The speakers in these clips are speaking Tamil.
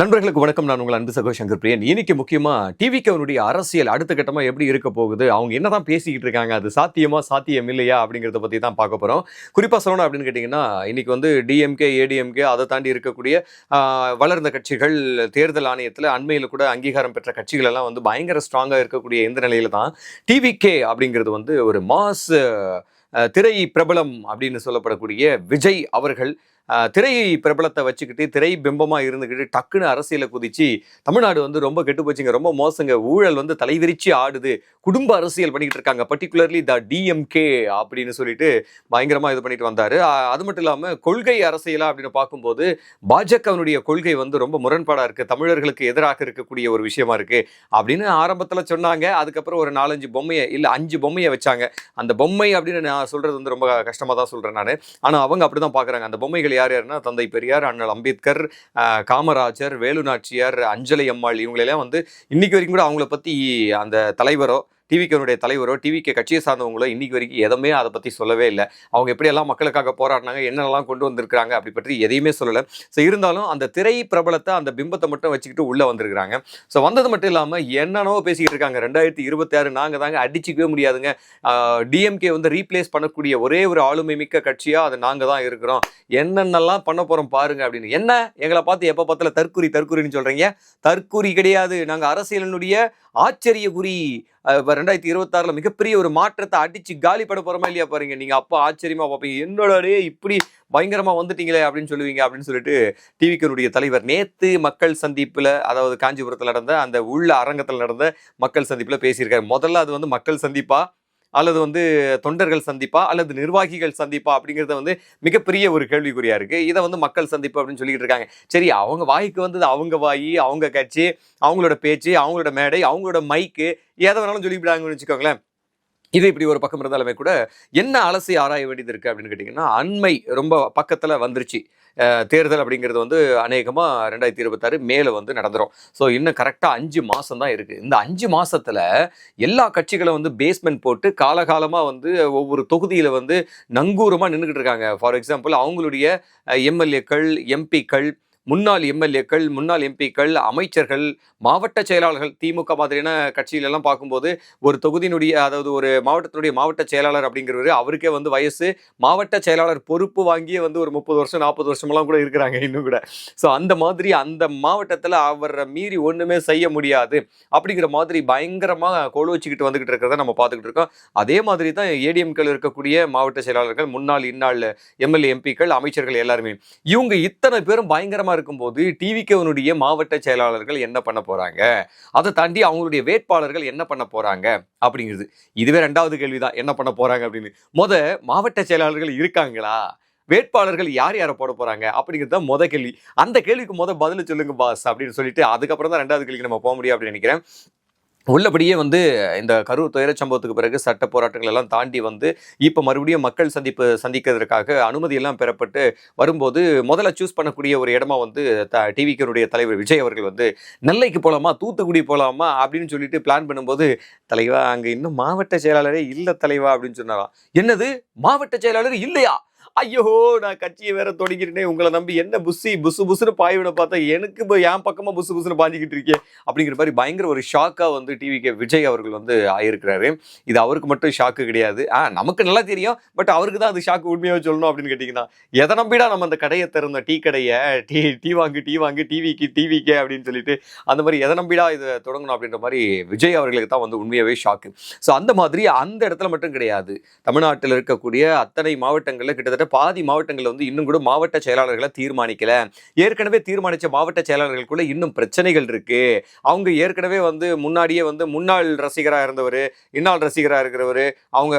நண்பர்களுக்கு வணக்கம். நான் உங்கள் அன்பு சகோ சங்கர் பிரியன் இன்னைக்கு முக்கியமாக டிவிக்கவனுடைய அரசியல் அடுத்த கட்டமாக எப்படி இருக்க போகுது? அவங்க என்னதான் பேசிக்கிட்டு இருக்காங்க? அது சாத்தியமா சாத்தியம் இல்லையா? அப்படிங்கிறத பற்றி தான் பார்க்க போகிறோம் குறிப்பாக சொல்லணும் அப்படின்னு கேட்டிங்கன்னா இன்னைக்கு வந்து டிஎம்கே ஏடிஎம்கே அதை தாண்டி இருக்கக்கூடிய வளர்ந்த கட்சிகள் தேர்தல் ஆணையத்தில் அண்மையில் கூட அங்கீகாரம் பெற்ற கட்சிகள் எல்லாம் வந்து பயங்கர ஸ்ட்ராங்காக இருக்கக்கூடிய இந்த நிலையில தான் டிவிகே அப்படிங்கிறது வந்து ஒரு மாஸ் திரை பிரபலம் அப்படின்னு சொல்லப்படக்கூடிய விஜய் அவர்கள் திரை பிரபலத்தை வச்சுக்கிட்டு திரை பிம்பமாக இருந்துக்கிட்டு டக்குன்னு அரசியலை குதிச்சு தமிழ்நாடு வந்து ரொம்ப கெட்டு போச்சுங்க. ரொம்ப மோசங்க. ஊழல் வந்து தலைவிரிச்சு ஆடுது. குடும்ப அரசியல் பண்ணிக்கிட்டு இருக்காங்க. பர்டிகுலர்லி த டிஎம்கே அப்படின்னு சொல்லிட்டு பயங்கரமாக இது பண்ணிட்டு வந்தார். அது மட்டும் இல்லாமல் கொள்கை அரசியலா அப்படின்னு பார்க்கும்போது பாஜகவினுடைய கொள்கை வந்து ரொம்ப முரண்பாடாக இருக்குது தமிழர்களுக்கு எதிராக இருக்கக்கூடிய ஒரு விஷயமா இருக்குது அப்படின்னு ஆரம்பத்தில் சொன்னாங்க. அதுக்கப்புறம் ஒரு நாலஞ்சு பொம்மையை இல்லை அஞ்சு பொம்மையை வச்சாங்க. அந்த பொம்மை அப்படின்னு நான் சொல்கிறது வந்து ரொம்ப கஷ்டமாக தான் சொல்கிறேன் நான். ஆனால் அவங்க அப்படி தான் பார்க்குறாங்க அந்த பொம்மைகள் யார் யாருன்னா தந்தை பெரியார் அண்ணல் அம்பேத்கர் காமராஜர் வேலு நாச்சியார் அஞ்சலி அம்மாள் இவங்களெல்லாம் வந்து இன்னைக்கு வரைக்கும் கூட அவங்கள பத்தி அந்த தலைவரோ டிவிக்கனுடைய தலைவரோ டிவிக்கு கட்சியை சார்ந்தவங்களோ இன்றைக்கி வரைக்கும் எதுவுமே அதை பற்றி சொல்லவே இல்லை. அவங்க எப்படியெல்லாம் மக்களுக்காக போராடினாங்க என்னென்னலாம் கொண்டு வந்திருக்கிறாங்க அப்படி பற்றி எதையுமே சொல்லலை. ஸோ இருந்தாலும் அந்த திரை பிரபலத்தை அந்த பிம்பத்தை மட்டும் வச்சுக்கிட்டு உள்ளே வந்திருக்கிறாங்க. ஸோ வந்தது மட்டும் இல்லாமல் என்னென்னவோ பேசிக்கிட்டு இருக்காங்க. ரெண்டாயிரத்தி இருபத்தி ஆறு நாங்கள் தாங்க அடிச்சிக்கவே முடியாதுங்க. டிஎம்கே வந்து ரீப்ளேஸ் பண்ணக்கூடிய ஒரே ஒரு ஆளுமை மிக்க கட்சியாக அது நாங்கள் தான் இருக்கிறோம். என்னென்னலாம் பண்ண போகிறோம் பாருங்க அப்படின்னு. என்ன? எங்களை பார்த்து எப்போ பார்த்தாலும் தற்குறி தற்குறின்னு சொல்கிறீங்க தற்குறி கிடையாது. நாங்கள் அரசியலினுடைய ஆச்சரிய குறி ரெண்டாயிரத்தி இருபத்தாறுல மிகப்பெரிய ஒரு மாற்றத்தை அடிச்சு காலி பட போறோமா இல்லையா பாருங்க. நீங்க அப்போ ஆச்சரியமா பார்ப்பீங்க. என்னோட இப்படி பயங்கரமா வந்துட்டீங்களே அப்படின்னு சொல்லுவீங்க அப்படின்னு சொல்லிட்டு டிவிக்கனுடைய தலைவர் நேத்து மக்கள் சந்திப்புல அதாவது காஞ்சிபுரத்தில் நடந்த அந்த உள்ள அரங்கத்தில் நடந்த மக்கள் சந்திப்புல பேசியிருக்காரு. முதல்ல அது வந்து மக்கள் சந்திப்பா? அல்லது வந்து தொண்டர்கள் சந்திப்பா? அல்லது நிர்வாகிகள் சந்திப்பா? அப்படிங்கிறது வந்து மிகப்பெரிய ஒரு கேள்விக்குறியா இருக்கு. இதை வந்து மக்கள் சந்திப்பு அப்படின்னு சொல்லிட்டு இருக்காங்க. சரி அவங்க வாய்க்கு வந்தது அவங்க வாயி அவங்க கட்சி அவங்களோட பேச்சு அவங்களோட மேடை அவங்களோட மைக்கு எதை வேணாலும் சொல்லிவிடாங்கன்னு வச்சுக்கோங்களேன். இது இப்படி ஒரு பக்கம் இருந்தாலுமே கூட என்ன அலசி ஆராய வேண்டியது இருக்கு அப்படின்னு கேட்டிங்கன்னா அண்மை ரொம்ப பக்கத்தில் வந்துருச்சு. தேர்தல் அப்படிங்கிறது வந்து அநேகமாக ரெண்டாயிரத்தி இருபத்தாறு மேலே வந்து நடந்துரும். ஸோ இன்னும் கரெக்டாக அஞ்சு மாதம் தான் இருக்குது இந்த அஞ்சு மாதத்தில் எல்லா கட்சிகளும் வந்து பேஸ்மெண்ட் போட்டு காலகாலமாக வந்து ஒவ்வொரு தொகுதியில் வந்து நங்கூரமாக நின்றுக்கிட்டு இருக்காங்க. ஃபார் எக்ஸாம்பிள் அவங்களுடைய எம்எல்ஏக்கள் எம்பிக்கள் முன்னாள் எம்எல்ஏக்கள் முன்னாள் எம்பிக்கள் அமைச்சர்கள் மாவட்ட செயலாளர்கள் திமுக மாதிரியான கட்சியிலெல்லாம் பார்க்கும்போது ஒரு தொகுதியினுடைய அதாவது ஒரு மாவட்டத்தினுடைய மாவட்ட செயலாளர் அப்படிங்கிறவர் அவருக்கே வந்து வயசு. மாவட்ட செயலாளர் பொறுப்பு வாங்கியே வந்து ஒரு முப்பது வருஷம் நாற்பது வருஷமெல்லாம் கூட இருக்கிறாங்க இன்னும் கூட. ஸோ அந்த மாதிரி அந்த மாவட்டத்தில் அவரை மீறி ஒன்றுமே செய்ய முடியாது அப்படிங்கிற மாதிரி பயங்கரமாக கொழு வச்சுக்கிட்டு வந்துகிட்டு இருக்கிறத நம்ம பார்த்துக்கிட்டு இருக்கோம். அதே மாதிரி தான் ஏடிஎம்கள் இருக்கக்கூடிய மாவட்ட செயலாளர்கள் முன்னாள் இந்நாள் எம்எல்ஏ எம்பிக்கள் அமைச்சர்கள் எல்லாருமே. இவங்க இத்தனை பேரும் பயங்கரமாக இருக்கும்போது டிவிக்கவனுடைய மாவட்ட செயலாளர்கள் என்ன பண்ண போறாங்க? அதை தாண்டி அவங்களுடைய வேட்பாளர்கள் என்ன பண்ண போறாங்க? அப்படிங்கிறது. இதுவே ரெண்டாவது கேள்விதான். என்ன பண்ண போறாங்க அப்படின்னு. முத மாவட்ட செயலாளர்கள் இருக்காங்களா? வேட்பாளர்கள் யார் யாரை போட போறாங்க? அப்படிங்கிறது தான் முத கேள்வி. அந்த கேள்விக்கு முத பதில் சொல்லுங்க பாஸ் அப்படின்னு சொல்லிட்டு அதுக்கப்புறம் தான் ரெண்டாவது கேள்விக்கு நம்ம போக முடியும் அப்படின்னு நினைக்கிறேன். உள்ளபடியே வந்து இந்த கரூர் துயர சம்பவத்துக்கு பிறகு சட்ட போராட்டங்கள் எல்லாம் தாண்டி வந்து இப்போ மறுபடியும் மக்கள் சந்திப்பு சந்திக்கிறதுக்காக அனுமதி எல்லாம் பெறப்பட்டு வரும்போது முதல்ல சூஸ் பண்ணக்கூடிய ஒரு இடமா வந்து த டிவிக்கனுடைய தலைவர் விஜய் அவர்கள் வந்து நெல்லைக்கு போகலாமா தூத்துக்குடி போகலாமா அப்படின்னு சொல்லிட்டு பிளான் பண்ணும்போது தலைவா அங்கே இன்னும் மாவட்ட செயலாளரே இல்லை தலைவா அப்படின்னு சொன்னாராம். என்னது? மாவட்ட செயலாளர் இல்லையா? ஐயோ நான் கட்சியை வேற தொடங்கிட்டேனே உங்களை நம்பி என்ன புஸ்ஸி புசு புசுன்னு பாய்விட பார்த்தா எனக்கு இப்போ என் பக்கமாக புசு புசுன்னு பாஞ்சிக்கிட்டு இருக்கேன் அப்படிங்கிற மாதிரி பயங்கர ஒரு ஷாக்காக வந்து டிவிக்கு விஜய் அவர்கள் வந்து ஆயிருக்கிறாரு. இது அவருக்கு மட்டும் ஷாக்கு கிடையாது. ஆ நமக்கு நல்லா தெரியும் பட் அவருக்கு தான் அது ஷாக்கு உண்மையாக சொல்லணும் அப்படின்னு கேட்டிங்கன்னா எதை நம்பிடா நம்ம அந்த கடையை திறந்த டீ கடையை டீ டீ வாங்கி டீ வாங்கி டிவிக்கு கே அப்படின்னு சொல்லிட்டு அந்த மாதிரி எதை நம்பிடா இதை தொடங்கணும் அப்படின்ற மாதிரி விஜய் அவர்களுக்கு தான் வந்து உண்மையாகவே ஷாக்கு ஸோ அந்த மாதிரி அந்த இடத்துல மட்டும் கிடையாது. தமிழ்நாட்டில் இருக்கக்கூடிய அத்தனை மாவட்டங்களில் கிட்டத்தட்ட பாதி மாவட்டங்களில் வந்து இன்னும் கூட மாவட்ட செயலாளர்களை தீர்மானிக்கல. ஏற்கனவே தீர்மானித்த மாவட்ட செயலாளர்களுக்குள்ள இன்னும் பிரச்சனைகள் இருக்கு. அவங்க ஏற்கனவே வந்து முன்னாடியே வந்து முன்னாள் ரசிகராக இருந்தவர் இன்னாள் ரசிகராக இருக்கிறவர் அவங்க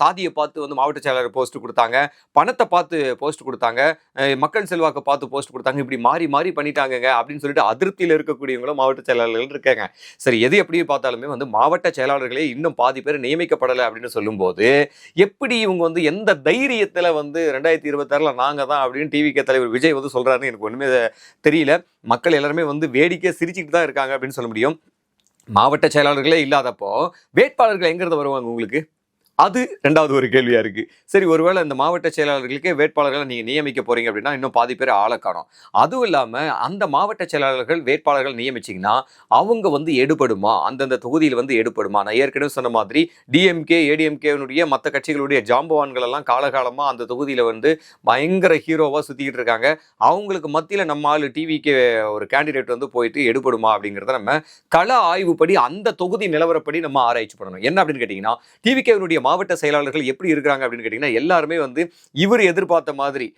சாதியை பார்த்து வந்து மாவட்ட செயலாளர் போஸ்ட் கொடுத்தாங்க. பணத்தை பார்த்து போஸ்ட் கொடுத்தாங்க. மக்கள் செல்வாக்கை பார்த்து போஸ்ட் கொடுத்தாங்க. இப்படி மாறி மாறி பண்ணிட்டாங்கங்க அப்படின்னு சொல்லிட்டு அதிருப்தியில் இருக்கக்கூடியவங்களும் மாவட்ட செயலாளர்கள் இருக்காங்க. சரி எது எப்படி பார்த்தாலுமே வந்து மாவட்ட செயலாளர்களே இன்னும் பாதி பேர் நியமிக்கப்படலை அப்படின்னு சொல்லும்போது எப்படி இவங்க வந்து எந்த தைரியத்தில் வந்து ரெண்டாயிரத்தி இருபத்தாறுல நாங்கள் தான் அப்படின்னு டிவிகே தலைவர் விஜய் வந்து சொல்கிறாருன்னு எனக்கு ஒன்றுமே தெரியல. மக்கள் எல்லாருமே வந்து வேடிக்கை சிரிச்சுட்டு தான் இருக்காங்க அப்படின்னு சொல்ல முடியும். மாவட்ட செயலாளர்களே இல்லாதப்போ வேட்பாளர்கள் எங்கேருந்து வருவாங்க உங்களுக்கு? அது ரெண்டாவது ஒரு கேள்வியாக இருக்கு. சரி ஒருவேளை இந்த மாவட்ட செயலாளர்களுக்கே வேட்பாளர்களை நீங்கள் நியமிக்க போறீங்க அப்படின்னா இன்னும் பாதி பேர் ஆளை காணும். அதுவும் இல்லாமல் அந்த மாவட்ட செயலாளர்கள் வேட்பாளர்கள் நியமிச்சீங்கன்னா அவங்க வந்து எடுபடுமா? அந்தந்த தொகுதியில் வந்து எடுபடுமா? நான் ஏற்கனவே சொன்ன மாதிரி டிஎம்கே ஏடிஎம்கேனுடைய மற்ற கட்சிகளுடைய ஜாம்பவான்கள் எல்லாம் அந்த தொகுதியில் வந்து பயங்கர ஹீரோவாக சுத்திக்கிட்டு இருக்காங்க. அவங்களுக்கு மத்தியில் நம்ம ஆள் டிவிக்கு ஒரு கேண்டிடேட் வந்து போயிட்டு எடுபடுமா அப்படிங்கிறத நம்ம கள ஆய்வுப்படி அந்த தொகுதி நிலவரப்படி நம்ம ஆராய்ச்சி பண்ணணும். என்ன அப்படின்னு கேட்டிங்கன்னா டிவிகேனுடைய மாவட்ட செயலாளர்கள் எப்படி இருக்கிறாங்க அப்படின்னு கேட்டிங்கன்னா எல்லாருமே வந்து இவர் எதிர்பார்த்த மாதிரி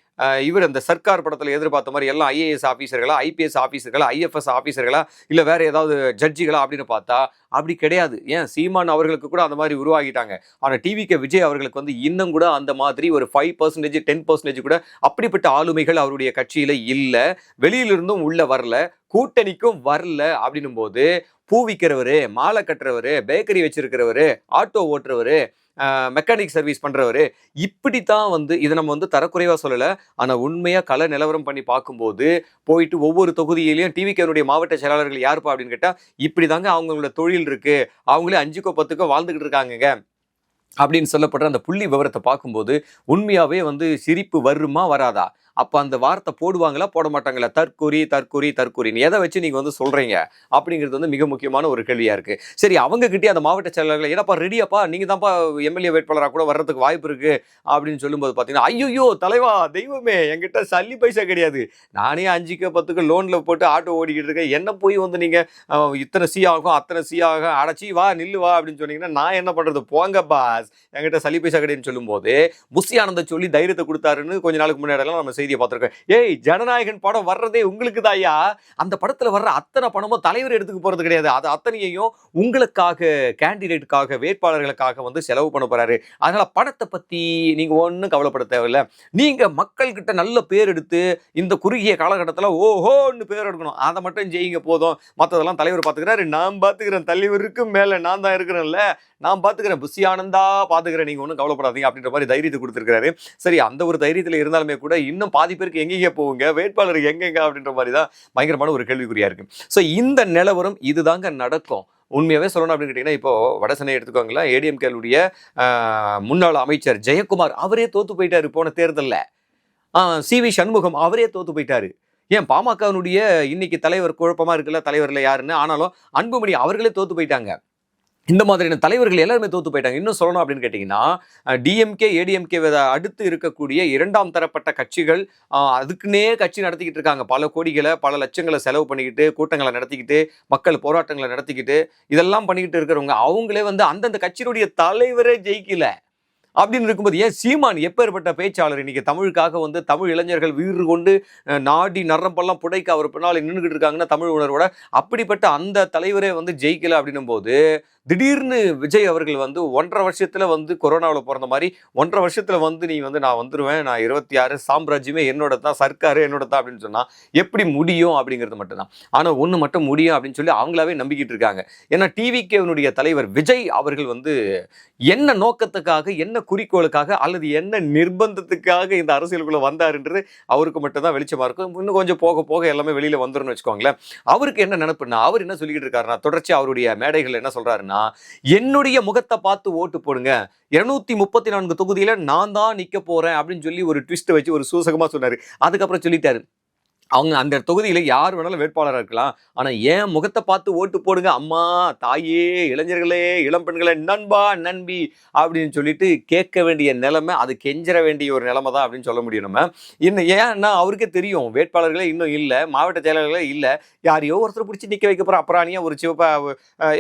இவர் அந்த சர்க்கார் படத்தில் எதிர்பார்த்த மாதிரி எல்லாம் ஐஏஎஸ் ஆஃபீஸர்களா ஐபிஎஸ் ஆஃபீஸர்களா ஐஎஃப்எஸ் ஆஃபீஸர்களா இல்லை வேறு ஏதாவது ஜட்ஜிகளா அப்படின்னு பார்த்தா அப்படி கிடையாது. ஏன்? சீமான் அவர்களுக்கு கூட அந்த மாதிரி உருவாகிட்டாங்க. ஆனால் டிவிக்கு விஜய் அவர்களுக்கு வந்து இன்னும் கூட அந்த மாதிரி ஒரு ஃபைவ் பர்சன்டேஜ் டென் பர்சன்டேஜ் கூட அப்படிப்பட்ட ஆளுமைகள் அவருடைய கட்சியில் இல்லை. வெளியிலிருந்தும் உள்ளே வரல. கூட்டணிக்கும் வரல அப்படின்னும் போது பூ விற்கிறவரு மாலை கட்டுறவரு பேக்கரி வச்சிருக்கிறவரு ஆட்டோ ஓட்டுறவரு மெக்கானிக் சர்வீஸ் பண்றவரு இப்படித்தான் வந்து இதை நம்ம வந்து தரக்குறைவாக சொல்லலை. ஆனால் உண்மையாக கள நிலவரம் பண்ணி பார்க்கும்போது போயிட்டு ஒவ்வொரு தொகுதியிலையும் டிவிக்கனுடைய மாவட்ட செயலாளர்கள் யாருப்பா அப்படின்னு கேட்டால் இப்படி தாங்க அவங்களோட தொழில் இருக்குது அவங்களே அஞ்சுக்கோ பத்துக்கோ வாழ்ந்துக்கிட்டு இருக்காங்கங்க. அப்படின்னு சொல்லப்படுற அந்த புள்ளி விவரத்தை பார்க்கும்போது உண்மையாகவே வந்து சிரிப்பு வருமா வராதா? அப்போ அந்த வார்த்தை போடுவாங்களா? போட மாட்டாங்களா தற்கொரி தற்கொரி. தற்கொரின்னு எதை வச்சு நீங்கள் வந்து சொல்கிறீங்க அப்படிங்கிறது வந்து மிக முக்கியமான ஒரு கேள்வியாக இருக்குது சரி அவங்க கிட்டே அந்த மாவட்ட செயலாளர்கள் ஏன்னாப்பா ரெடியாப்பா நீங்கள் தான்ப்பா எம்எல்ஏ வேட்பாளராக கூட வர்றதுக்கு வாய்ப்பு இருக்கு. அப்படின்னு சொல்லும்போது பார்த்தீங்கன்னா ஐயோ தலைவா தெய்வமே என்கிட்ட சல்லி பைசா கிடையாது. நானே அஞ்சுக்கு பத்துக்கு லோனில் போட்டு ஆட்டோ ஓடிக்கிட்டு இருக்கேன். என்ன போய் வந்து நீங்கள் இத்தனை சி ஆகும் அத்தனை சி ஆகும். அடைச்சி வா நில்லு வா அப்படின்னு சொன்னீங்கன்னா நான் என்ன பண்ணுறது போங்க பாஸ் என்கிட்ட சல்லி பைசா கிடையாதுன்னு சொல்லும்போது புஷி ஆனந்த சொல்லி தைரியத்தை கொடுத்தாருன்னு கொஞ்ச நாளுக்கு முன்னாடிலாம் நம்ம செய்தியை பார்த்துருக்கோம் ஏய் ஜனநாயகன் படம் வர்றதே உங்களுக்கு தாயா அந்த படத்துல வர்ற அத்தனை பணமும் தலைவர் எடுத்துக்க போறது கிடையாது. அது அத்தனையையும் உங்களுக்காக கேண்டிடேட்டுக்காக வேட்பாளர்களுக்காக வந்து செலவு பண்ண போறாரு. அதனால படத்தை பற்றி நீங்கள் ஒன்றும் கவலைப்பட தேவையில்ல. நீங்க மக்கள் கிட்ட நல்ல பேர் எடுத்து இந்த குறுகிய காலகட்டத்தில் ஓஹோன்னு பேர் எடுக்கணும். அதை மட்டும் செய்யுங்க போதும். மற்றதெல்லாம் தலைவர் பார்த்துக்கிறாரு நான் பார்த்துக்கிறேன் தலைவருக்கு மேலே நான் தான் இருக்கிறேன்ல. நான் பார்த்துக்கிறேன் புஷி ஆனந்தா பார்த்துக்கிறேன் நீங்க ஒன்றும் கவலைப்படாதீங்க அப்படின்ற மாதிரி தைரியத்தை கொடுத்துருக்காரு சரி அந்த ஒரு தைரியத்தில் இருந்தாலுமே கூட இன்னும் பாதி பேருக்கு எங்கெங்கே போவுங்க வேட்பாளர் எங்கெங்க? அப்படின்ற மாதிரி தான் பயங்கரமான ஒரு கேள்விக்குறியாக இருக்கு. ஸோ இந்த நிலவரம் இதுதாங்க நடக்கும். உண்மையாகவே சொல்லணும் அப்படின்னு கேட்டிங்கன்னா இப்போ வடசென்னை எடுத்துக்கோங்களேன். ஏடிஎம்கேலுடைய முன்னாள் அமைச்சர் ஜெயக்குமார் அவரே தோற்று போயிட்டாரு போன தேர்தலில். சி வி சண்முகம் அவரே தோற்று போயிட்டாரு. ஏன் பாமகவினுடைய இன்னைக்கு தலைவர் குழப்பமாக இருக்குல்ல? தலைவரில் யாருன்னு? ஆனாலும் அன்புமணி அவர்களே தோற்று போயிட்டாங்க. இந்த மாதிரியான தலைவர்கள் எல்லாருமே தோத்து போயிட்டாங்க. இன்னும் சொல்லணும் அப்படின்னு கேட்டிங்கன்னா டிஎம்கே ஏடிஎம்கே அடுத்து இருக்கக்கூடிய இரண்டாம் தரப்பட்ட கட்சிகள் அதுக்குன்னே கட்சி நடத்திக்கிட்டு இருக்காங்க. பல கோடிகளை பல லட்சங்களை செலவு பண்ணிக்கிட்டு கூட்டங்களை நடத்திக்கிட்டு மக்கள் போராட்டங்களை நடத்திக்கிட்டு இதெல்லாம் பண்ணிக்கிட்டு இருக்கிறவங்க அவங்களே வந்து அந்தந்த கட்சியினுடைய தலைவரே ஜெயிக்கலை. அப்படின்னு இருக்கும்போது ஏன் சீமான் எப்பேற்பட்ட பேச்சாளர்? இன்னைக்கு தமிழுக்காக வந்து தமிழ் இளைஞர்கள் வீறு கொண்டு நாடி நரம்பெல்லாம் புடைக்க அவர் பின்னால் நின்றுகிட்டு இருக்காங்கன்னா தமிழ் உணர்வோட அப்படிப்பட்ட அந்த தலைவரே வந்து ஜெயிக்கல அப்படின்னும் போது திடீர்னு விஜய் அவர்கள் வந்து ஒன்றரை வருஷத்தில் வந்து கொரோனாவில் பிறந்த மாதிரி ஒன்றரை வருஷத்தில் வந்து நீ வந்து நான் வந்துடுவேன் நான் இருபத்தி ஆறு சாம்ராஜ்யமே என்னோட தான் சர்க்காரு என்னோட தான் அப்படின்னு சொன்னால் எப்படி முடியும் அப்படிங்கிறது மட்டும்தான். ஆனால் ஒன்று மட்டும் முடியும் அப்படின்னு சொல்லி அவங்களாவே நம்பிக்கிட்டு இருக்காங்க. ஏன்னா டிவிகேவனுடைய தலைவர் விஜய் அவர்கள் வந்து என்ன நோக்கத்துக்காக என்ன குறிக்கோளுக்காக அல்லது என்ன நிர்பந்தத்துக்காக இந்த அரசியலுக்குள்ள வந்தாருன்றது அவருக்கு மட்டும் தான் வெளிச்சமா இருக்கும். இன்னும் கொஞ்சம் போக போக எல்லாமே வெளியில வந்துரும்னு வச்சுக்கோங்களேன். அவருக்கு என்ன நினப்புன்னா அவர் என்ன சொல்லிக்கிட்டு இருக்காருன்னா தொடர்ச்சி அவருடைய மேடைகள் என்ன சொல்றாருன்னா என்னுடைய முகத்தை பார்த்து ஓட்டு போடுங்க. இருநூத்தி முப்பத்தி நான்கு தொகுதியில நான் தான் நிக்க போறேன். அப்படின்னு சொல்லி ஒரு ட்விஸ்ட் வச்சு ஒரு சூசகமா சொன்னாரு. அதுக்கப்புறம் சொல்லிட்டாரு அவங்க அந்த தொகுதியில் யார் வேணாலும் வேட்பாளராக இருக்கலாம். ஆனால் ஏன் முகத்தை பார்த்து ஓட்டு போடுங்க அம்மா தாயே இளைஞர்களே இளம் பெண்களே நண்பா நண்பி அப்படின்னு சொல்லிட்டு கேட்க வேண்டிய நிலைமை அது கெஞ்சிட வேண்டிய ஒரு நிலைமை தான் அப்படின்னு சொல்ல முடியும் நம்ம. இன்னும் ஏன்னா அவருக்கே தெரியும் வேட்பாளர்களே இன்னும் இல்லை மாவட்ட செயலாளர்களே இல்லை. யாரையோ ஒருத்தர் பிடிச்சி நிற்க வைக்க போகிறோம் அப்புறாணியா ஒரு சிவப்பா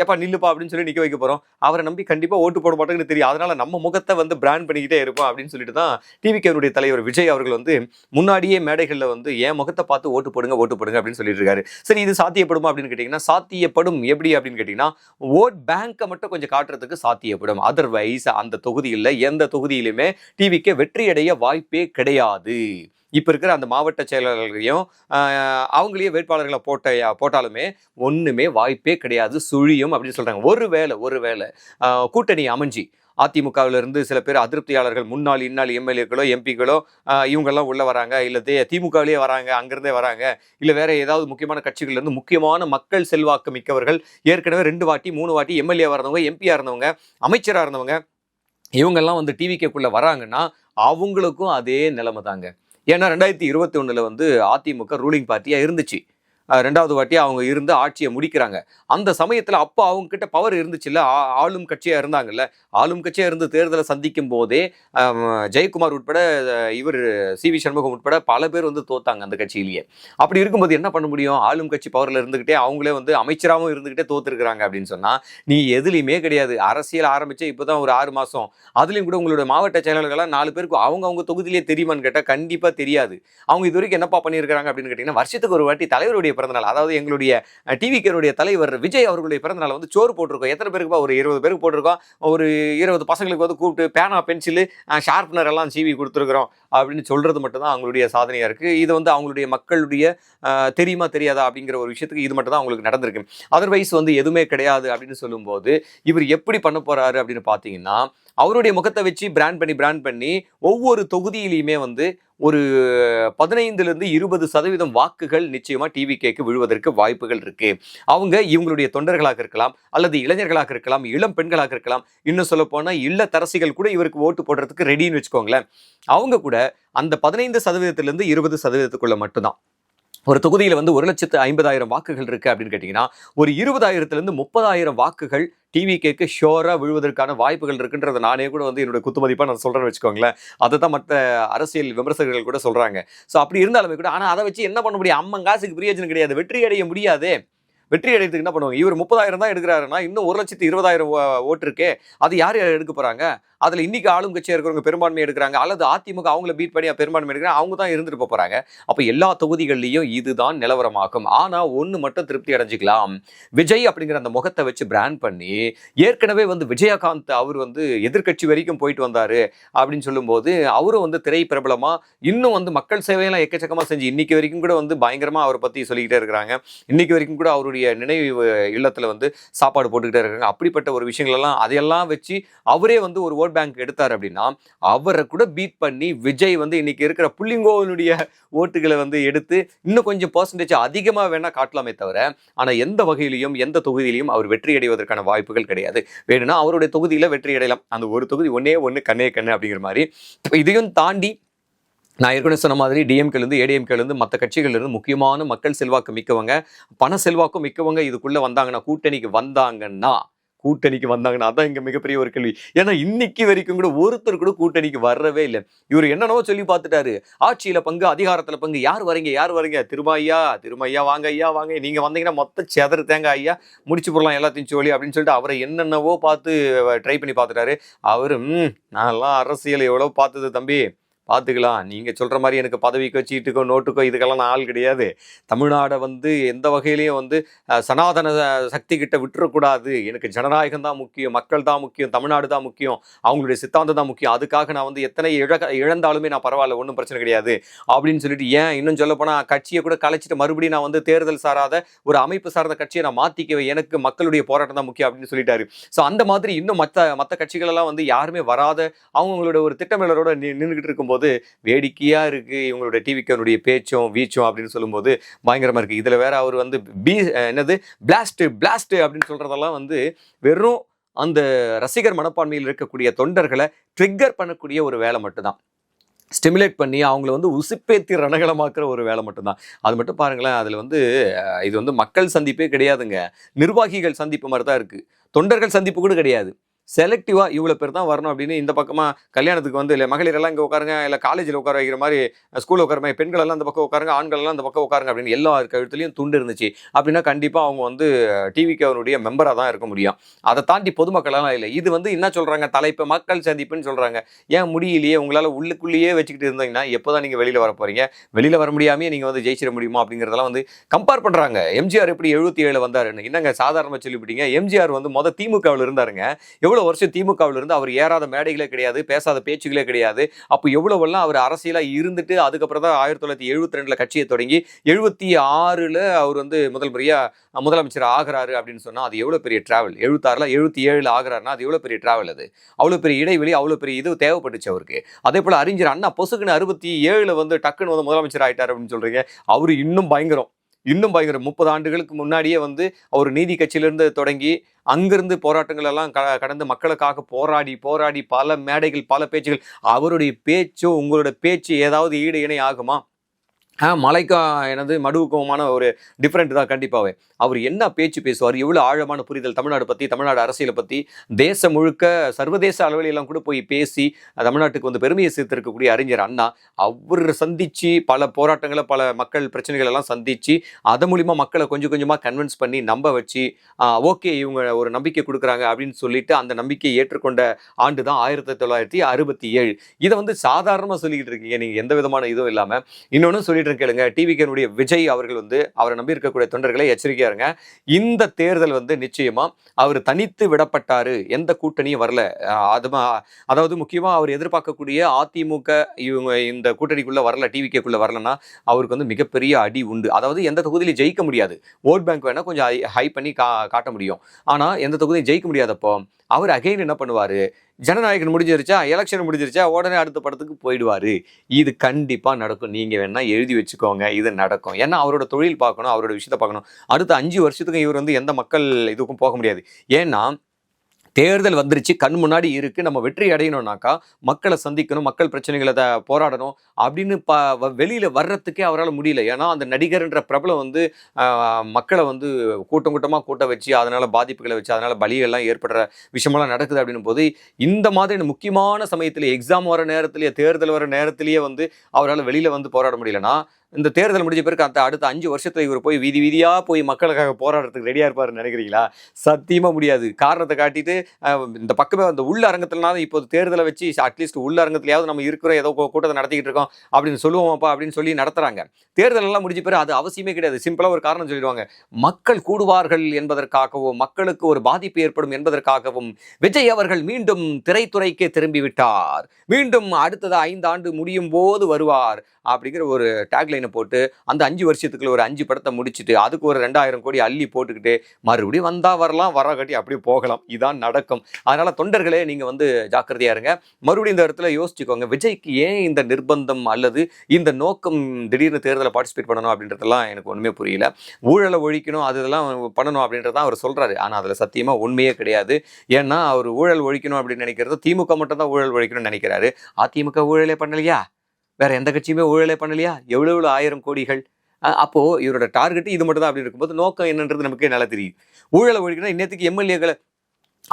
எப்பா நில்லுப்பா அப்படின்னு சொல்லி நிற்க வைக்க போறோம். அவரை நம்பி கண்டிப்பாக ஓட்டு போட மாட்டோங்கன்னு தெரியும். அதனால நம்ம முகத்தை வந்து பிராண்ட் பண்ணிக்கிட்டே இருப்போம் அப்படின்னு சொல்லிட்டு தான் டிவிகேனுடைய தலைவர் விஜய் அவர்கள் வந்து முன்னாடியே மேடைகளில் வந்து என் முகத்தை பார்த்து ஓட்டு போடுங்க ஓட்டு போடுங்க அப்படின்னு சொல்லிட்டு இருக்காரு. சரி இது சாத்தியப்படுமா அப்படின்னு கேட்டிங்கன்னா சாத்தியப்படும். எப்படி அப்படின்னு கேட்டிங்கன்னா ஓட் பேங்கை மட்டும் கொஞ்சம் காட்டுறதுக்கு சாத்தியப்படும். அதர்வைஸ் அந்த தொகுதியில் எந்த தொகுதியிலுமே டிவிக்கு வெற்றியடைய வாய்ப்பே கிடையாது. இப்போ இருக்கிற அந்த மாவட்ட செயலாளர்களையும் ஆஹ், அவங்களையே வேட்பாளர்களை போட்ட போட்டாலுமே ஒன்றுமே வாய்ப்பே கிடையாது. சுழியும் அப்படின்னு சொல்கிறாங்க ஒருவேளை ஒரு வேளை கூட்டணி அமைஞ்சி அதிமுகவிலிருந்து சில பேர் அதிருப்தியாளர்கள் முன்னாள் இன்னாள் எம்எல்ஏக்களோ எம்பிக்களோ இவங்கெல்லாம் உள்ளே வராங்க. இல்லை தே திமுகவிலேயே வராங்க அங்கேருந்தே வராங்க. இல்லை வேற ஏதாவது முக்கியமான கட்சிகள்லேருந்து முக்கியமான மக்கள் செல்வாக்கு மிக்கவர்கள். ஏற்கனவே ரெண்டு வாட்டி மூணு வாட்டி எம்எல்ஏ இருந்தவங்க எம்பியாக இருந்தவங்க அமைச்சராக இருந்தவங்க இவங்கெல்லாம் வந்து டிவிக்கேக்குள்ளே வராங்கன்னா அவங்களுக்கும் அதே நிலைமை தாங்க. ஏன்னா ரெண்டாயிரத்தி இருபத்தி ஒன்றில் வந்து அதிமுக ரூலிங் பார்ட்டியாக இருந்துச்சு. ரெண்டாவது வாட்டி அவங்க இருந்து ஆட்சியை முடிக்கிறாங்க. அந்த சமயத்தில் அப்போ அவங்க கிட்ட பவர் இருந்துச்சுல்ல ஆளும் கட்சியாக இருந்தாங்கல்ல? ஆளும் கட்சியாக இருந்து தேர்தலை சந்திக்கும் போதே ஜெயக்குமார் உட்பட இவர் சி. வி. சண்முகம் உட்பட பல பேர் வந்து தோத்தாங்க அந்த கட்சியிலேயே. அப்படி இருக்கும்போது என்ன பண்ண முடியும்? ஆளும் கட்சி பவரில் இருந்துக்கிட்டே அவங்களே வந்து அமைச்சராகவும் இருந்துக்கிட்டே தோத்துருக்குறாங்க அப்படின்னு சொன்னால் நீ எதுலேயுமே கிடையாது. அரசியல் ஆரம்பித்து இப்போ தான் ஒரு ஆறு மாதம் அதுலேயும் கூட உங்களோட மாவட்ட செயலாளர்கள்லாம் நாலு பேருக்கு அவங்க அவங்க தொகுதியிலே தெரியுமான்னு கேட்டால் கண்டிப்பாக தெரியாது. அவங்க இது வரைக்கும் என்னப்பா பண்ணியிருக்காங்க அப்படின்னு கேட்டிங்கன்னா வருஷத்துக்கு ஒரு வாட்டி தலைவருடைய பிறந்தநாள் அதாவது எங்களுடைய டிவிக்கருடைய தலைவர் விஜய் அவர்களுடைய பிறந்தநாள் வந்து சோறு போட்டிருக்கோம். எத்தனை பேருக்குப்பா ஒரு இருபது பேருக்கு போட்டிருக்கோம். ஒரு இருபது பசங்களுக்கு வந்து கூப்பிட்டு பேனா பென்சிலு ஷார்ப்னர் எல்லாம் சீவி கொடுத்துருக்குறோம். அப்படின்னு சொல்கிறது மட்டும்தான் அவங்களுடைய சாதனையாக இருக்குது இது வந்து அவங்களுடைய மக்களுடைய தெரியுமா தெரியாதா அப்படிங்கிற ஒரு விஷயத்துக்கு இது மட்டும் தான் அவங்களுக்கு நடந்திருக்கு. அதர்வைஸ் வந்து எதுவுமே கிடையாது அப்படின்னு சொல்லும்போது இவர் எப்படி பண்ண போகிறாரு அப்படின்னு பார்த்தீங்கன்னா அவருடைய முகத்தை வச்சு பிராண்ட் பண்ணி பிராண்ட் பண்ணி ஒவ்வொரு தொகுதியிலையுமே வந்து ஒரு பதினைந்துலேருந்து இருபது சதவீதம் வாக்குகள் நிச்சயமாக டிவி கேக்கு விழுவதற்கு வாய்ப்புகள் இருக்குது அவங்க இவங்களுடைய தொண்டர்களாக இருக்கலாம் அல்லது இளைஞர்களாக இருக்கலாம் இளம் பெண்களாக இருக்கலாம் இன்னும் சொல்லப்போனால் போனா இல்லத்தரசிகள் கூட இவருக்கு ஓட்டு போடுறதுக்கு ரெடின்னு வச்சுக்கோங்களேன். அவங்க கூட அந்த பதினைந்து சதவீதத்திலேருந்து இருபது சதவீதத்துக்குள்ளே மட்டும்தான். ஒரு தொகுதியில் வந்து ஒரு லட்சத்து ஐம்பதாயிரம் வாக்குகள் இருக்குது அப்படின்னு கேட்டிங்கன்னா ஒரு இருபதாயிரத்துலேருந்து முப்பதாயிரம் வாக்குகள் டிவி கேக்கு ஷோராக விழுவதற்கான வாய்ப்புகள் இருக்குன்றதை நானே கூட வந்து என்னோட குத்துமதிப்பாக நான் சொல்கிறேன்னு வச்சுக்கோங்களேன். அதை தான் மற்ற அரசியல் விமர்சகர்கள் கூட சொல்கிறாங்க ஸோ அப்படி இருந்தாலுமே கூட ஆனால் அதை வச்சு என்ன பண்ண முடியும்? அம்மன் காசுக்கு பிரயோஜனம் கிடையாது. வெற்றி அடைய முடியாது. வெற்றி அடையறதுக்கு என்ன பண்ணுவாங்க? இவர் முப்பதாயிரம் தான் எடுக்கிறாருன்னா இன்னும் ஒரு லட்சத்து இருபதாயிரம் ஓட்டு இருக்கே அது யார் யார் எடுக்க போறாங்க? அதில் இன்னைக்கு ஆளும் கட்சியாக இருக்கிறவங்க பெரும்பான்மை எடுக்கிறாங்க. அல்லது அதிமுக அவங்கள பீட் பண்ணி பெரும்பான்மை எடுக்கிறாங்க. அவங்க தான் இருந்துட்டு போப் போறாங்க. அப்போ எல்லா தொகுதிகள்லயும் இதுதான் நிலவரமாகும். ஆனா ஒன்று மட்டும் திருப்தி அடைஞ்சுக்கலாம். விஜய் அப்படிங்கிற அந்த முகத்தை வச்சு பிராண்ட் பண்ணி ஏற்கனவே வந்து விஜயகாந்த் அவர் வந்து எதிர்க்கட்சி வரைக்கும் போயிட்டு வந்தாரு அப்படின்னு சொல்லும்போது அவரும் வந்து திரை பிரபலமா இன்னும் வந்து மக்கள் சேவையெல்லாம் எக்கச்சக்கமா செஞ்சு இன்னைக்கு வரைக்கும் கூட வந்து பயங்கரமா அவரை பத்தி சொல்லிக்கிட்டே இருக்கிறாங்க. இன்னைக்கு வரைக்கும் கூட அவருடைய நினைவு இல்லத்தில் வந்து சாப்பாடு போட்டுக்கிட்டே இருக்காங்க. அப்படிப்பட்ட ஒரு விஷயங்களெல்லாம் அதையெல்லாம் வச்சு அவரே வந்து ஒரு ஓட் பேங்க் எடுத்தார் அப்படின்னா அவரை கூட பீட் பண்ணி விஜய் வந்து இன்னைக்கு இருக்கிற புள்ளிங்கோவனுடைய ஓட்டுகளை வந்து எடுத்து இன்னும் கொஞ்சம் பர்சன்டேஜ் அதிகமாக வேணால் காட்டலாமே தவிர ஆனால் எந்த வகையிலையும் எந்த தொகுதியிலையும் அவர் வெற்றி அடைவதற்கான வாய்ப்புகள் கிடையாது. வேணும்னா அவருடைய தொகுதியில் வெற்றி அடையலாம். அந்த ஒரு தொகுதி ஒன்னே ஒன்று கண்ணே கண்ணு அப்படிங்கிற மாதிரி. இதையும் தாண்டி நான் ஏற்கனவே சொன்ன மாதிரி டிஎம்கேலேருந்து ஏடிஎம்கேலேருந்து மற்ற கட்சிகள்லேருந்து முக்கியமான மக்கள் செல்வாக்கு மிக்கவங்க. பண செல்வாக்கும் மிக்கவங்க இதுக்குள்ளே வந்தாங்கன்னா கூட்டணிக்கு வந்தாங்கன்னா கூட்டணிக்கு வந்தாங்கன்னா அதான் இங்கே மிகப்பெரிய ஒரு கேள்வி. ஏன்னா இன்னைக்கு வரைக்கும் கூட ஒருத்தர் கூட கூட்டணிக்கு வரவே இல்லை. இவர் என்னென்னவோ சொல்லி பார்த்துட்டாரு. ஆட்சியில் பங்கு அதிகாரத்தில் பங்கு யார் வரீங்க யார் வரீங்க? திருமாய்யா திருமையா வாங்க ஐயா வாங்க. நீங்கள் வந்தீங்கன்னா மொத்த செதறு தேங்க ஐயா முடிச்சு போடலாம் எல்லாத்தையும் சொல்லி அப்படின்னு சொல்லிட்டு அவரை என்னென்னவோ பார்த்து ட்ரை பண்ணி பார்த்துட்டாரு. அவரும் நான்லாம் அரசியல் எவ்வளோ பார்த்தது தம்பி. பார்த்துக்கலாம். நீங்கள் சொல்கிற மாதிரி எனக்கு பதவிக்கோ சீட்டுக்கோ நோட்டுக்கோ இதுக்கெல்லாம் நான் ஆள் கிடையாது. தமிழ்நாடை வந்து எந்த வகையிலையும் வந்து சனாதன சக்தி கிட்ட விட்டுறக்கூடாது. எனக்கு ஜனநாயகம் தான் முக்கியம் மக்கள் தான் முக்கியம் தமிழ்நாடு தான் முக்கியம் அவங்களுடைய சித்தாந்தம் தான் முக்கியம். அதுக்காக நான் வந்து எத்தனை இழக இழந்தாலுமே நான் பரவாயில்ல ஒன்றும் பிரச்சனை கிடையாது. அப்படின்னு சொல்லிட்டு ஏன் இன்னும் சொல்ல போனால் கட்சியை கூட கலைச்சிட்டு மறுபடியும் நான் வந்து தேர்தல் சாராத ஒரு அமைப்பு சார்ந்த கட்சியை நான் மாற்றிக்கவே எனக்கு மக்களுடைய போராட்டம் தான் முக்கியம் அப்படின்னு சொல்லிட்டாரு. ஸோ அந்த மாதிரி இன்னும் மற்ற மற்ற கட்சிகளெல்லாம் வந்து யாருமே வராத அவங்களோட ஒரு திட்டமிடலோட நின்றுக்கிட்டு இருக்கும்போது சொல்லும்போது வேடிக்கையாக இருக்குது இவங்களுடைய டிவிக்கனுடைய பேச்சும் வீச்சும் அப்படின்னு சொல்லும்போது பயங்கரமாக இருக்குது இதில் வேற அவர் வந்து பீ என்னது? பிளாஸ்ட்டு பிளாஸ்ட்டு அப்படின்னு சொல்கிறதெல்லாம் வந்து வெறும் அந்த ரசிகர் மனப்பான்மையில் இருக்கக்கூடிய தொண்டர்களை ட்ரிக்கர் பண்ணக்கூடிய ஒரு வேலை மட்டும்தான். ஸ்டிமுலேட் பண்ணி அவங்கள வந்து உசுப்பேத்தி ரணகலமாக்குற ஒரு வேலை மட்டும்தான். அது மட்டும் பாருங்களேன் அதில் வந்து இது வந்து மக்கள் சந்திப்பே கிடையாதுங்க. நிர்வாகிகள் சந்திப்பு மாதிரி தான் இருக்குது தொண்டர்கள் சந்திப்பு கூட கிடையாது. செலக்டிவாக இவ்வளோ பேர் தான் வரணும் அப்படின்னு இந்த பக்கமாக கல்யாணத்துக்கு வந்து இல்லை மகளிர் எல்லாம் இங்கே உட்காருங்க இல்லை காலேஜில் உட்கார வைக்கிற மாதிரி ஸ்கூலில் உட்கார மாதிரி பெண்கள் எல்லாம் பக்கம் உட்காருங்க ஆண்கள் எல்லாம் பக்கம் உட்காருங்க அப்படின்னு எல்லா கழுத்துலையும் துண்டு இருந்துச்சு. அப்படின்னா கண்டிப்பாக அவங்க வந்து டிவிக்கு அவருடைய மெம்பராக தான் இருக்க முடியும். அதை தாண்டி பொதுமக்களெல்லாம் இல்லை. இது வந்து என்ன சொல்கிறாங்க தலைப்பு மக்கள் சந்திப்புன்னு சொல்கிறாங்க ஏன் முடியலையே? உங்களால் உள்ளுக்குள்ளேயே வச்சுக்கிட்டு இருந்தீங்கன்னா எப்போ தான் நீங்கள் வெளியில் வர போகிறீங்க வெளியில் வர முடியாமே நீங்கள் வந்து ஜெயிச்சிட முடியுமா? அப்படிங்கிறதெல்லாம் வந்து கம்பேர் பண்ணுறாங்க எம்ஜிஆர் எப்படி எழுபத்தி ஏழு வந்தாருன்னு? என்னங்க சாதாரணமாக சொல்லிவிட்டீங்க? எம்ஜிஆர் வந்து மொதல் திமுகவில் இருந்தாருங்க. எவ்வளோ வருஷம் திமுகவில் இருந்து அவர் ஏறாத மேடைகளே கிடையாது பேசாத பேச்சுகளே கிடையாது. அப்போ எவ்வளவெல்லாம் அவர் அரசியலாக இருந்துட்டு அதுக்கப்புறம் தான் ஆயிரத்தி தொள்ளாயிரத்தி எழுபத்தி ரெண்டில் கட்சியை தொடங்கி எழுபத்தி ஆறில் அவர் வந்து முதல் முறையாக முதலமைச்சர் ஆகிறாரு அப்படின்னு சொன்னால் அது எவ்வளோ பெரிய டிராவல் எழுபத்தாறில் எழுபத்தி ஏழில் ஆகிறாருன்னா அது எவ்வளோ பெரிய டிராவல் அது? அவ்வளோ பெரிய இடைவெளி அவ்வளோ பெரிய இது தேவைப்பட்டுச்சு அவருக்கு. அதே போல் அறிஞர் அண்ணா பொசுக்குன்னு அறுபத்தி ஏழில் வந்து டக்குன்னு வந்து முதலமைச்சர் ஆயிட்டார் அப்படின்னு சொல்கிறீங்க அவர் இன்னும் பயங்கரம். இன்னும் பயங்கர முப்பது ஆண்டுகளுக்கு முன்னாடியே வந்து அவர் நீதி கட்சியிலிருந்து தொடங்கி அங்கிருந்து போராட்டங்கள் எல்லாம் க கடந்து மக்களுக்காக போராடி போராடி பல மேடைகள் பல பேச்சுகள் அவருடைய பேச்சோ உங்களோட பேச்சு ஏதாவது ஈடு இணை ஆகுமா? மலைக்கா எனது மடுவுக்குமான ஒரு டிஃப்ரெண்ட் தான் கண்டிப்பாகவே அவர் என்ன பேச்சு பேசுவார் எவ்வளோ ஆழமான புரிதல் தமிழ்நாடு பற்றி தமிழ்நாடு அரசியலை பற்றி தேசம் முழுக்க சர்வதேச அளவிலெல்லாம் கூட போய் பேசி தமிழ்நாட்டுக்கு வந்து பெருமையை சேர்த்திருக்கக்கூடிய அறிஞர் அண்ணா அவர் சந்தித்து பல போராட்டங்களை பல மக்கள் பிரச்சனைகள் எல்லாம் சந்திச்சு அது மூலிமா மக்களை கொஞ்சம் கொஞ்சமாக கன்வின்ஸ் பண்ணி நம்ப வச்சு ஓகே இவங்க ஒரு நம்பிக்கை கொடுக்குறாங்க அப்படின்னு சொல்லிட்டு அந்த நம்பிக்கையை ஏற்றுக்கொண்ட ஆண்டு தான் ஆயிரத்தி தொள்ளாயிரத்தி அறுபத்தி ஏழு. இதை வந்து சாதாரணமாக சொல்லிக்கிட்டு இருக்கீங்க. நீங்கள் எந்த விதமான இதுவும் இல்லாமல் இன்னொன்று சொல்லிட்டு இருக்கேன் கேளுங்க. டிவிக்கனுடைய விஜய் அவர்கள் வந்து அவரை நம்பி இருக்கக்கூடிய தொண்டர்களை எச்சரிக்கையா இருங்க இந்த தேர்தல் வந்து நிச்சயமா அவர் தனித்து விடப்பட்டாரு. எந்த கூட்டணியும் வரல. அது அதாவது முக்கியமா அவர் எதிர்பார்க்கக்கூடிய அதிமுக இவங்க இந்த கூட்டணிக்குள்ள வரல டிவிக்கேக்குள்ள வரலன்னா அவருக்கு வந்து மிகப்பெரிய அடி உண்டு. அதாவது எந்த தொகுதியிலையும் ஜெயிக்க முடியாது. ஓட் பேங்க் வேணா கொஞ்சம் ஹை பண்ணி கா காட்ட முடியும். ஆனா எந்த தொகுதியும் ஜெயிக்க முடியாதப்போ அவர் அகைன் என்ன பண்ணுவாரு? ஜனநாயகன் முடிஞ்சிருச்சா? எலெக்ஷன் முடிஞ்சிருச்சா? உடனே அடுத்த படத்துக்கு போயிடுவார். இது கண்டிப்பாக நடக்கும். நீங்கள் வேணால் எழுதி வச்சுக்கோங்க. இது நடக்கும். ஏன்னா அவரோட தொழில் பார்க்கணும் அவரோட விஷயத்தை பார்க்கணும். அடுத்த அஞ்சு வருஷத்துக்கு இவர் வந்து எந்த மக்கள் இதுக்கும் போக முடியாது. ஏன்னா தேர்தல் வந்துருச்சு கண் முன்னாடி இருக்கு நம்ம வெற்றி அடையணும்னாக்கா மக்களை சந்திக்கணும் மக்கள் பிரச்சனைகளை த- போராடணும் அப்படின்னு ப வ- வர்றதுக்கே அவரால் முடியல. ஏன்னா அந்த நடிகர்ன்ற பிரபலம் வந்து மக்களை வந்து கூட்டம் கூட்டமாக கூட்ட வச்சு அதனால் பாதிப்புகளை வச்சு அதனால் பலிகள்லாம் ஏற்படுற விஷயமெல்லாம் நடக்குது அப்படின்னும் போது இந்த மாதிரி முக்கியமான சமயத்தில் எக்ஸாம் வர நேரத்துலேயே தேர்தல் வர நேரத்துலேயே வந்து அவரால் வெளியில் வந்து போராட முடியலன்னா இந்த தேர்தல் முடிஞ்ச பிறகு அந்த அடுத்த அஞ்சு வருஷத்தில் இவர் போய் வீதி வீதியாக போய் மக்களுக்காக போராடுறதுக்கு ரெடியாக இருப்பாருன்னு நினைக்கிறீங்களா? சத்தியமா முடியாது. காரணத்தை காட்டிட்டு இந்த பக்கமே அந்த உள்ள அரங்கத்திலனாலும் இப்போ தேர்தலை வச்சு அட்லீஸ்ட் உள்ள அரங்கத்திலேயாவது நம்ம இருக்கிறோம் ஏதோ கூட்டத்தை நடத்திக்கிட்டு இருக்கோம். அப்படின்னு சொல்லுவோம்ப்பா அப்படின்னு சொல்லி நடத்துறாங்க. தேர்தல் எல்லாம் முடிஞ்ச பிறகு அது அவசியமே கிடையாது. சிம்பிளா ஒரு காரணம் சொல்லிடுவாங்க. மக்கள் கூடுவார்கள் என்பதற்காகவும் மக்களுக்கு ஒரு பாதிப்பு ஏற்படும் என்பதற்காகவும் விஜய் அவர்கள் மீண்டும் திரைத்துறைக்கே திரும்பி விட்டார் மீண்டும் அடுத்தது ஐந்து ஆண்டு முடியும் போது வருவார் அப்படிங்கிற ஒரு டேக்லைன் போட்டு அந்த அஞ்சு வருஷத்துக்குள்ள ஒரு அஞ்சு படத்தை முடிச்சுட்டு அதுக்கு ஒரு ரெண்டாயிரம் கோடி அள்ளி போட்டுக்கிட்டு மறுபடியும் வந்தால் வரலாம் வர கட்டி அப்படியே போகலாம். இதான் நடக்கும். அதனால் தொண்டர்களே நீங்கள் வந்து ஜாக்கிரதையாக இருங்க. மறுபடியும் இந்த இடத்துல யோசிச்சுக்கோங்க. விஜய்க்கு ஏன் இந்த நிர்பந்தம் அல்லது இந்த நோக்கம் திடீர்னு தேர்தலில் பார்ட்டிசிபேட் பண்ணணும் அப்படின்றதெல்லாம் எனக்கு ஒன்றுமே புரியல. ஊழலை ஒழிக்கணும் அது இதெல்லாம் பண்ணணும் அப்படின்றதான் அவர் சொல்கிறாரு ஆனால் அதில் சத்தியமாக உண்மையே கிடையாது. ஏன்னா அவர் ஊழல் ஒழிக்கணும் அப்படின்னு நினைக்கிறது திமுக மட்டும் தான் ஊழல் ஒழிக்கணும்னு நினைக்கிறாரு. அதிமுக ஊழலே பண்ணலையா? வேற எந்த கட்சியுமே ஊழலே பண்ணலையா? எவ்வளோ எவ்வளோ ஆயிரம் கோடிகள்? அப்போது அப்போ இவரோட டார்கெட் இது மட்டும் தான் அப்படி இருக்கும்போது நோக்கம் என்னன்றது நமக்கு நல்லா தெரியும். ஊழலை ஒழிக்கணும் இன்னத்துக்கு எம்எல்ஏக்களை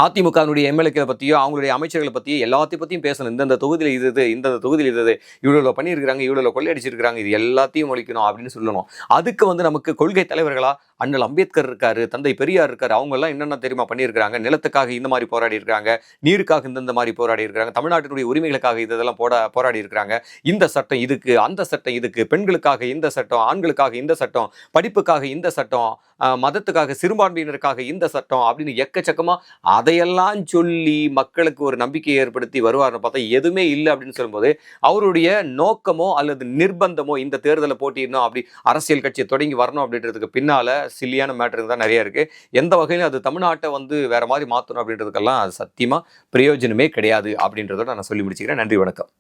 அதிமுகவினுடைய எம்எல்ஏக்களை பற்றியோ அவங்களுடைய அமைச்சர்களை பற்றியோ எல்லாத்தையும் பற்றியும் பேசணும். இந்தந்த தொகுதியில் இது இது இந்தந்த தொகுதியில் இது இவ்வளோ பண்ணியிருக்கிறாங்க இவ்வளோ கொள்ளையடிச்சிருக்கிறாங்க இது எல்லாத்தையும் ஒழிக்கணும் அப்படின்னு சொல்லணும். அதுக்கு வந்து நமக்கு கொள்கை தலைவர்களா அண்ணல் அம்பேத்கர் இருக்காரு தந்தை பெரியார் இருக்காரு அவங்கெல்லாம் என்னென்ன தெரியுமா பண்ணியிருக்கிறாங்க? நிலத்துக்காக இந்த மாதிரி போராடி இருக்காங்க நீருக்காக இந்தந்த மாதிரி போராடி இருக்காங்க தமிழ்நாட்டினுடைய உரிமைகளுக்காக இதெல்லாம் போட போராடி இருக்கிறாங்க இந்த சட்டம் இதுக்கு அந்த சட்டம் இதுக்கு பெண்களுக்காக இந்த சட்டம் ஆண்களுக்காக இந்த சட்டம் படிப்புக்காக இந்த சட்டம் மதத்துக்காக சிறுபான்மையினருக்காக இந்த சட்டம் அப்படின்னு எக்கச்சக்கமாக அதையெல்லாம் சொல்லி மக்களுக்கு ஒரு நம்பிக்கையை ஏற்படுத்தி வருவார்னு பார்த்தா எதுவுமே இல்லை அப்படின்னு சொல்லும்போது அவருடைய நோக்கமோ அல்லது நிர்பந்தமோ இந்த தேர்தலை போட்டியிடணும் அப்படி அரசியல் கட்சியை தொடங்கி வரணும் அப்படின்றதுக்கு பின்னால் சில்லியான மேட்ருங்க தான் நிறைய இருக்குது எந்த வகையிலும் அது தமிழ்நாட்டை வந்து வேறு மாதிரி மாற்றணும் அப்படின்றதுக்கெல்லாம் அது சத்தியமாக பிரயோஜனமே கிடையாது அப்படின்றதோட நான் சொல்லி முடிச்சுக்கிறேன். நன்றி வணக்கம்.